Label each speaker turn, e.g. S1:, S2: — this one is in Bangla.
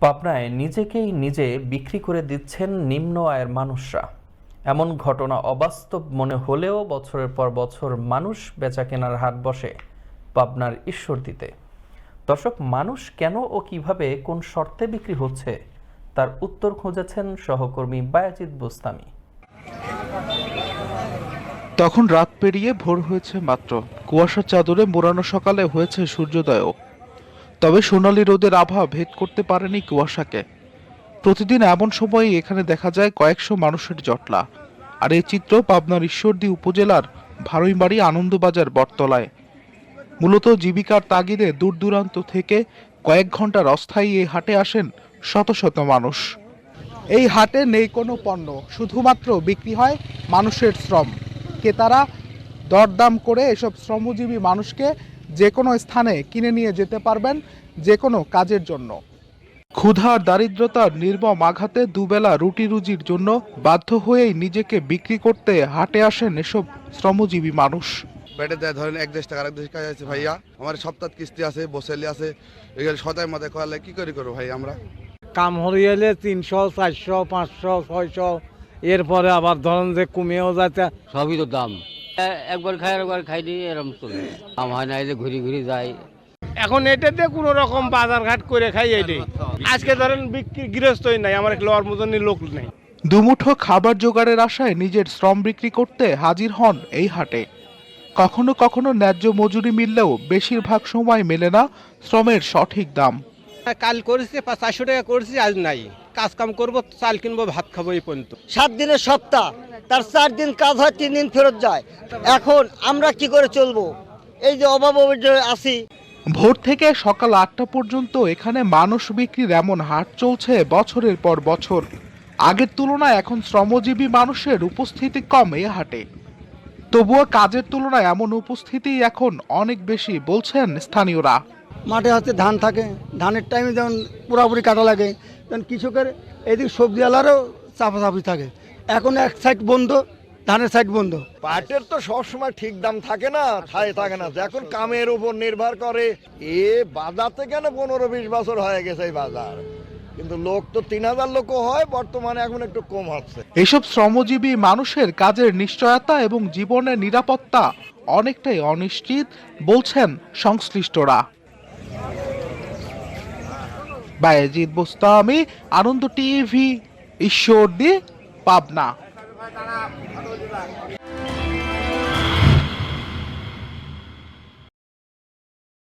S1: পাবনায় নিজেকেই নিজে বিক্রি করে দিচ্ছেন নিম্ন আয়ের মানুষরা। এমন ঘটনা অবাস্তব মনে হলেও বছরের পর বছর মানুষ বেচা কেনার হাট বসে পাবনার ঈশ্বরদীতে। দর্শক, মানুষ কেন ও কীভাবে কোন শর্তে বিক্রি হচ্ছে, তার উত্তর খুঁজেছেন সহকর্মী বায়াজিৎ বোস্তামি।
S2: তখন রাত পেরিয়ে ভোর হয়েছে মাত্র। কুয়াশার চাদরে মোড়ানো সকালে হয়েছে সূর্যোদয়ও। তবে সোনালী রোদের আভা ভেদ করতে পারেনি কুয়াশাকে। প্রতিদিন এমন সময়ে এখানে দেখা যায় কয়েকশো মানুষের জটলা। আর এই চিত্র পাবনার ঈশ্বরদী উপজেলার ভারইমারি আনন্দবাজার বটতলায়। মূলত জীবিকার তাগিদে দূর দূরান্ত থেকে কয়েক ঘণ্টার অস্থায়ী এই হাটে আসেন শত শত মানুষ। এই হাটে নেই কোনো পণ্য, শুধুমাত্র বিক্রি হয় মানুষের শ্রম। ক্রেতারা দরদাম করে এসব শ্রমজীবী মানুষকে যে কোনো স্থানে কিনে নিয়ে যেতে পারবেন যে কোনো কাজের জন্য। ক্ষুধা দারিদ্রতার নির্মম আঘাতে দুবেলা রুটি রুজির জন্য বাধ্য হয়েই নিজেকে বিক্রি করতে হাটে আসেন এসব শ্রমজীবী মানুষ।
S3: বেটে দেয় ধরেন এক দেশ টাকা এক দেশ কাজ আছে ভাইয়া আমার সপ্তাহ কিস্তি আছে বসেলি আছে এগুলো সদায় মাথায় করালে কি করে করব ভাই আমরা?
S4: কাম হরিয়েলে তিনশো চারশো পাঁচশো ছয়শো এরপরে আবার ধরেন যে কমেও যাচ্ছে
S5: সবই তো দাম। একবার খাই একবার খাই দিয়ে এরকম চলে হয় না যে ঘুরি ঘুরি যায়।
S6: এখন এটাতে কোনো রকম বাজার ঘাট করে খাই এটাই আজকে ধরেন বিক্রি গৃহস্থই নাই আমার লওয়ার মতনই লোক নেই।
S2: দুমুঠো খাবার জোগাড়ের আশায় নিজের শ্রম বিক্রি করতে হাজির হন এই হাটে। কখনো কখনো ন্যায্য মজুরি মিললেও বেশিরভাগ সময় মেলে না শ্রমের সঠিক দাম।
S6: কাল করেছি চারশো টাকা করেছি আজ নাই। কাজ কাম করব চাল কিনবো ভাত খাব এই পর্যন্ত।
S7: সাত দিনের সপ্তাহ। তার চার দিন কাজ হয় তিন দিন ফেরত যায়। এখন আমরা কি করে চলবো? এই যে অভাব অভিযোগে আছি।
S2: ভোর থেকে সকাল আটটা পর্যন্ত এখানে মানুষ বিক্রির এমন হাট চলছে বছরের পর বছর। আগের তুলনায় এখন শ্রমজীবী মানুষের উপস্থিতি কম এই হাটে। তবুও কাজের তুলনায় এমন উপস্থিতি এখন অনেক বেশি বলছেন স্থানীয়রা।
S7: মাঠে হচ্ছে ধান থাকে। ধানের টাইমে যেমন পুরাপুরি কাটা লাগে যেমন কৃষকের এদিক সবজিওয়ালারও চাপাচাপি থাকে। এখন এক সাইড বন্ধ ধানের সাইড বন্ধ।
S8: পাটের তো সবসময় ঠিক দাম থাকে না থাকে থাকে না। এখন কামের উপর নির্ভর করে এ বাজার থেকে না পনেরো বিশ বছর হয়ে গেছে এই বাজার? কিন্তু লোক তো তিন হাজার লোকও হয় বর্তমানে এখন একটু কম হচ্ছে।
S2: এসব শ্রমজীবী মানুষের কাজের নিশ্চয়তা এবং জীবনের নিরাপত্তা অনেকটাই অনিশ্চিত বলছেন সংশ্লিষ্টরা। বায়েজিৎ বোস্তামি আনন্দ টিভি ঈশ্বর দি পাবনা।